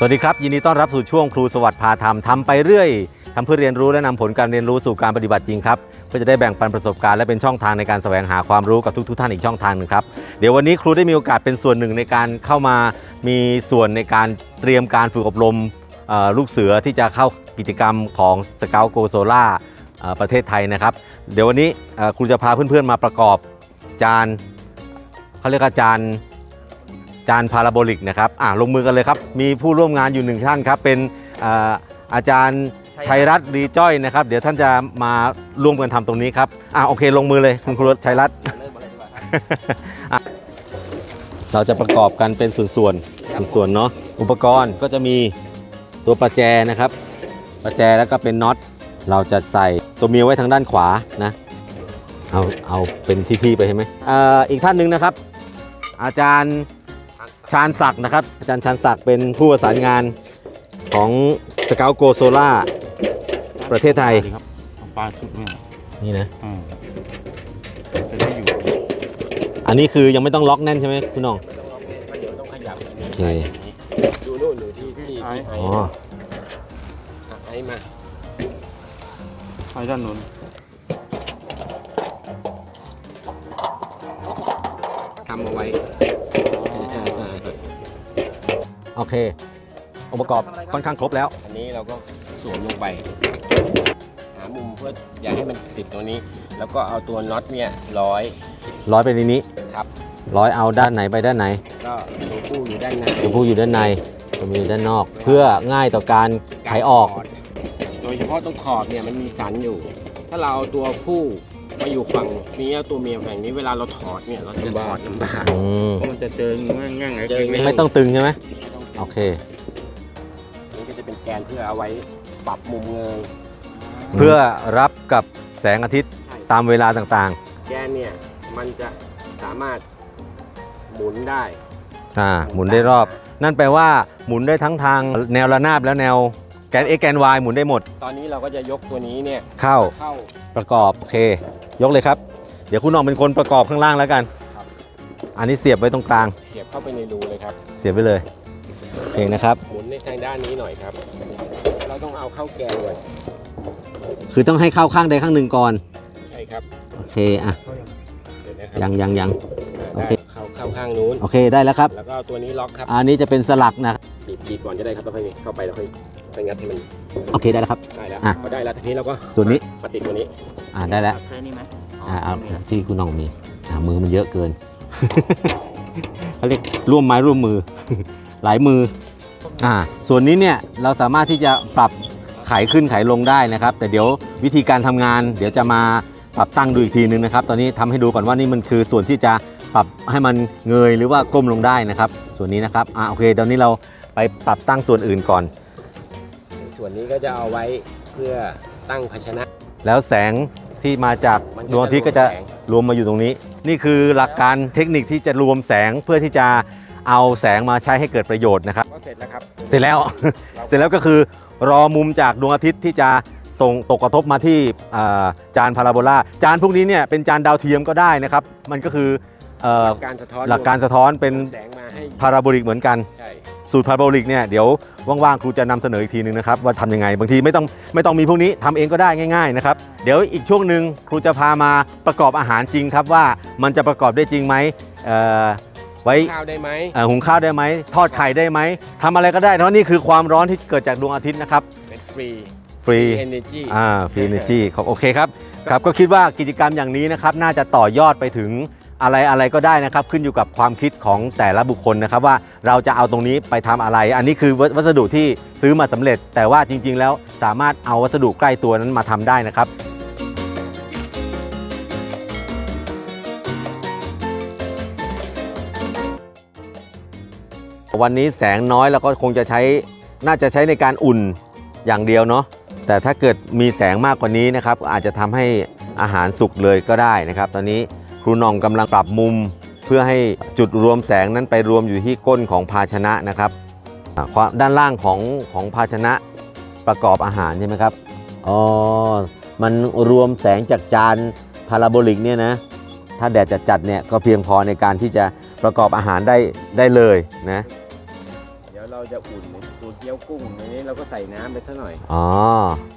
สวัสดีครับ ยินดีต้อนรับสู่ช่วงครูสวัสดิ์พาทำทำไปเรื่อยทำเพื่อเรียนรู้และนำผลการเรียนรู้สู่การปฏิบัติจริงครับเพื่อจะได้แบ่งปันประสบการณ์และเป็นช่องทางในการแสวงหาความรู้กับทุกๆท่านอีกช่องทางหนึ่งครับเดี๋ยววันนี้ครูได้มีโอกาสเป็นส่วนหนึ่งในการเข้ามามีส่วนในการเตรียมการฝึกอบรมลูกเสือที่จะเข้ากิจกรรมของสเกลโกโซล่าประเทศไทยนะครับ เดี๋ยววันนี้ครูจะพาเพื่อนๆมาประกอบจานเขาเรียกว่าจาน จานพาราโบลิกนะครับอ่าลงมือกันเลยครับ มีผู้ร่วมงานอยู่หนึ่งท่านครับ เป็นอ่าอาจารย์ชัยรัตน์ดีจ้อยนะครับ เดี๋ยวท่านจะมาร่วมกันทำตรงนี้ครับอ่าโอเคลงมือเลยคุณครูชัยรัตน์อะเราจะประกอบกันเป็นส่วนๆ ส่วนๆ เนาะ อุปกรณ์ก็จะมีตัวประแจนะครับ ประแจแล้วก็เป็นน็อต เราจะใส่ตัวเมียไว้ทางด้านขวานะ เอาเอาเป็นที่ๆไปใช่ไหมเอ่ออีกท่านหนึ่งนะครับ อาจารย์ ชาญศักดิ์นะครับ อาจารย์ชาญศักดิ์เป็นผู้ประสานงานของสเกลโกโซล่าประเทศไทยสวัสดีครับเอาปลาชุดเนี่ยนี่นะอ่าจะได้อยู่อันนี้คือยังไม่ต้องล็อกแน่นใช่ไหมคุณน้องเดี๋ยวต้องขยับโอเคดูนู่นอยู่ที่ที่ไอ้อ๋อไอ้มาไปด้านนู้นทำเอาไว้ โอเค องค์ประกอบค่อนข้างครบแล้ว อันนี้เราก็สวมลงไป หามุมเพื่ออย่าให้มันติดตัวนี้ แล้วก็เอาตัวน็อตเนี่ยร้อยร้อยไปในนี้ครับ ร้อยเอาด้านไหนไปด้านไหนก็ตัวผู้อยู่ด้านในตัวผู้อยู่ด้านในตัวเมียอยู่ด้านนอก เพื่อง่ายต่อการไขออก โดยเฉพาะตรงขอบเนี่ยมันมีสันอยู่ ถ้าเราเอาตัวผู้มาอยู่ฝั่งนี้เอาตัวเมียฝั่งนี้เวลาเราถอดเนี่ยเราจะถอดลำบากอืมเพราะมันจะเจอง่ายง่ายๆเจอ ไม่ต้องตึงใช่ไหมไม่ต้อง โอเค นี่ก็จะเป็นแกนเพื่อเอาไว้ปรับมุมเงยเพื่อรับกับแสงอาทิตย์ใช่ตามเวลาต่างแกนเนี่ยมันจะสามารถหมุนได้ๆอ่าหมุนได้รอบ นั่นแปลว่าหมุนได้ทั้งทางแนวระนาบและแนวแกน x แกน y หมุนได้หมด ตอนนี้เราก็จะยกตัวนี้เนี่ยเข้าเข้าประกอบโอเค ยกเลยครับ เดี๋ยวคุณน้องเป็นคนประกอบข้างล่างแล้วกันครับอันนี้เสียบไว้ตรงกลาง เสียบเข้าไปในรูเลยครับ เสียบไว้เลย โอเคนะครับ หมุนในทางด้านนี้หน่อยครับ เราต้องเอาเข้าแกนก่อนคือต้องให้เข้าข้างใดข้างหนึ่งก่อน ใช่ครับโอเคอะเดี๋ยวนะครับยังยังยัง โอเค ได้เข้าเข้าข้างนู้น โอเคได้แล้วครับ แล้วก็เอาตัวนี้ล็อกครับอันนี้จะเป็นสลักนะบีบบีบก่อนก็ได้ครับแล้วค่อยเข้าไปแล้วค่อยไปงัดให้มันโอเคได้แล้วครับ ได้แล้วอะ พอได้แล้วทีนี้เราก็ส่วนนี้มาติดตัวนี้อ่าได้แล้วแค่นี้ไหมอ่าเอาที่คุณน้องมีอ่ามือมันเยอะเกิน เขาเรียกร่วมไม้ร่วมมือ หลายมืออ่าส่วนนี้เนี่ยเราสามารถที่จะปรับไขขึ้นไขลงได้นะครับ แต่เดี๋ยววิธีการทำงาน เดี๋ยวจะมาปรับตั้งดูอีกทีนึงนะครับ ตอนนี้ทำให้ดูก่อนว่านี่มันคือส่วนที่จะปรับให้มันเงยหรือว่าก้มลงได้นะครับ ส่วนนี้นะครับอ่าโอเคตอนนี้เราไปปรับตั้งส่วนอื่นก่อน ส่วนนี้ก็จะเอาไว้เพื่อตั้งภาชนะ แล้วแสงที่มาจากมันก็ดวงอาทิตย์ก็จะจะรวมแสงรวมมาอยู่ตรงนี้ นี่คือหลักการเทคนิคที่จะรวมแสงเพื่อที่จะ เอาแสงมาใช้ให้เกิดประโยชน์นะครับ ก็เสร็จแล้วครับ เสร็จแล้ว เสร็จแล้วก็คือรอมุมจากดวงอาทิตย์ที่จะส่งตกกระทบมาที่อ่าจานพาราโบลาจานพวกนี้เนี่ยเป็นจานดาวเทียมก็ได้นะครับ มันก็คือเอ่อการสะท้อนหลักการสะท้อนเป็นแสงมาให้พาราโบลิกเหมือนกันใช่สูตรพาราโบลิกเนี่ยเดี๋ยวว่างๆครูจะนำเสนออีกทีนึงนะครับว่าทำยังไงบางทีไม่ต้องไม่ต้องมีพวกนี้ทำเองก็ได้ง่ายๆนะครับเดี๋ยวอีกช่วงหนึ่งครูจะพามาประกอบอาหารจริงครับว่ามันจะประกอบได้จริงไหมเอ่อ ไว้ข้าวได้ไหมเอ่อหุงข้าวได้ไหมทอดไข่ได้ไหมทำอะไรก็ได้เพราะนี่คือความร้อนที่เกิดจากดวงอาทิตย์นะครับเป็นฟรี ฟรีเอเนจีอ่าฟรีเนจีครับโอเคครับครับก็คิดว่ากิจกรรมอย่างนี้นะครับน่าจะต่อยอดไปถึงอะไรอะไรก็ได้นะครับ ขึ้นอยู่กับความคิดของแต่ละบุคคลนะครับ ว่าเราจะเอาตรงนี้ไปทำอะไร อันนี้คือวัวัสดุที่ซื้อมาสำเร็จ แต่ว่าจริง ๆ แล้วสามารถเอาวัสดุใกล้ตัวนั้นมาทำได้นะครับ วันนี้แสงน้อยแล้วก็คงจะใช้น่าจะใช้ในการอุ่นอย่างเดียวเนาะแต่ถ้าเกิดมีแสงมากกว่านี้นะครับอาจจะทำให้อาหารสุกเลยก็ได้นะครับ ตอนนี้ครูนองกำลังปรับมุมเพื่อให้จุดรวมแสงนั้นไปรวมอยู่ที่ก้นของภาชนะนะครับด้านล่างของของภาชนะประกอบอาหารใช่ไหมครับอ๋อมันรวมแสงจากจานพาราโบลิกเนี่ยนะถ้าแดดจัดๆเนี่ยก็เพียงพอในการที่จะ ประกอบอาหารได้ได้เลยนะเดี๋ยวเราจะอุ่นดูเกี๊ยวกุ้งในนี้เราก็ใส่น้ำไปสักหน่อยอ๋อ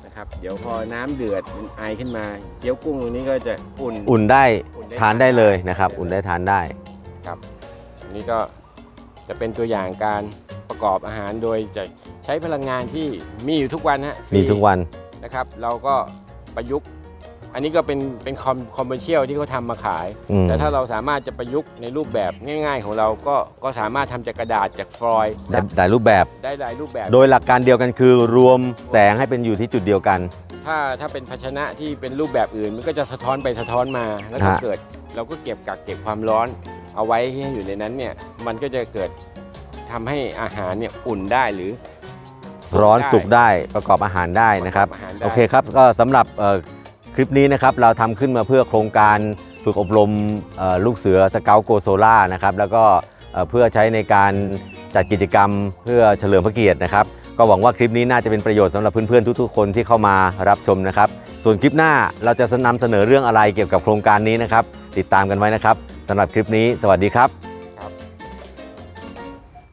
นะครับ เดี๋ยวพอน้ำเดือดมันไอขึ้นมาเกี๊ยวกุ้งตรงนี้ก็จะอุ่นอุ่นได้อุ่นได้ทานได้เลยนะครับ อุ่นได้ทานได้อันนี้ก็จะเป็นตัวอย่างการประกอบอาหารโดยจะใช้พลังงานที่มีอยู่ทุกวันฮะฟรีมีทุกวันนะครับ เราก็ประยุกต์ อันนี้ก็เป็นเป็นคอมคอมเมอร์เชียลที่เขาทำมาขาย อืม แต่ถ้าเราสามารถจะประยุกต์ในรูปแบบง่าย ๆ ของเราก็ก็สามารถทำจากกระดาษจากฟลอยด์ได้หลายรูปแบบ ได้หลายรูปแบบ โดยหลักการเดียวกันคือรวมแสงให้เป็นอยู่ที่จุดเดียวกัน ถ้าถ้าเป็นภาชนะที่เป็นรูปแบบอื่น มันก็จะสะท้อนไปสะท้อนมาแล้วก็ฮะ เกิด เราก็เก็บกักเก็บความร้อน เอาไว้ให้อยู่ในนั้นเนี่ยมันก็จะเกิดทำให้อาหารเนี่ยอุ่นได้หรือ ร้อนสุกได้ประกอบอาหารได้นะครับปกออาหารได้ โอเคครับ ก็สำหรับเอ่อ คลิปนี้นะครับเราทำขึ้นมาเพื่อโครงการฝึกอบรมลูกเสือสเกลโกโซล่านะครับแล้วก็เอ่อเพื่อใช้ในการจัดกิจกรรมเพื่อเฉลิมพระเกียรตินะครับ ก็หวังว่าคลิปนี้น่าจะเป็นประโยชน์สำหรับเพื่อนๆทุกๆคนที่เข้ามารับชมนะครับ ส่วนคลิปหน้าเราจะนำเสนอเรื่องอะไรเกี่ยวกับโครงการนี้นะครับ ติดตามกันไว้นะครับสำหรับคลิปนี้ สวัสดีครับ